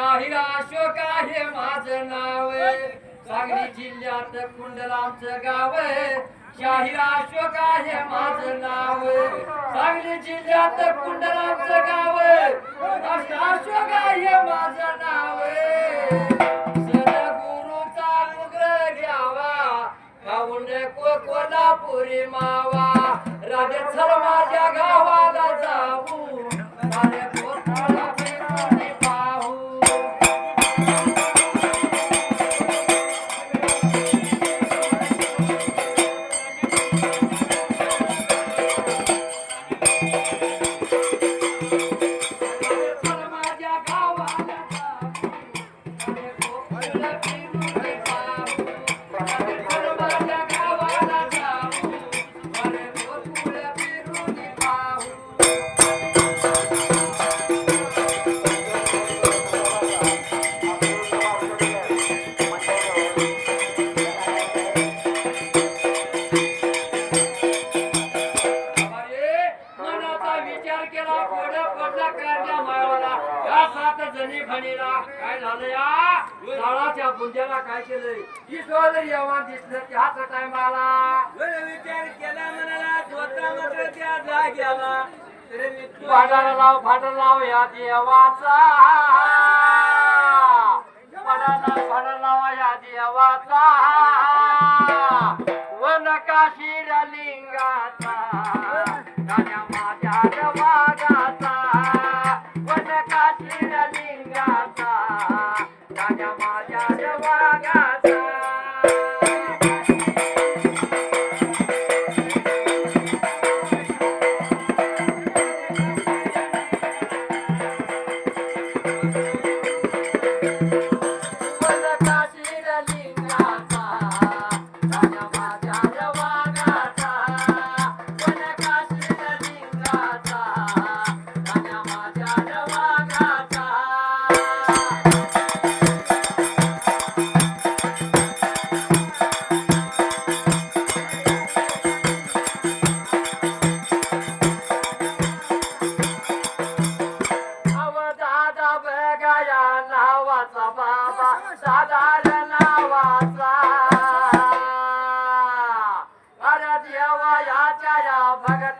गाव शाहीर अशोक आहे माझं नाव सांगली जिल्ह्यात गाव शाहीर अशोक आहे माझं नाव सांगली जिल्ह्यात गाव अशोक आहे माझं नाव घ्यावा. खाऊन को कोल्हापुरी मावा. राधे चल माझ्या गावाला विचार केला कोड पडला कांद्या मायावाला. या सात जणी खणीला काय झालं या? झाडाच्या बुंद्याला काय केलंय? ईश्वर येवा दिसलं त्याच टायमाला विचार केला म्हणाला स्वतः मात्र त्या जाग्याला. फाटाला लाव फाटा लाव या देवाचा. फाटाला फाटा लाव या देवाचा. वन काशीर लिंगाचा बाबा दादा अरे देवा या भगत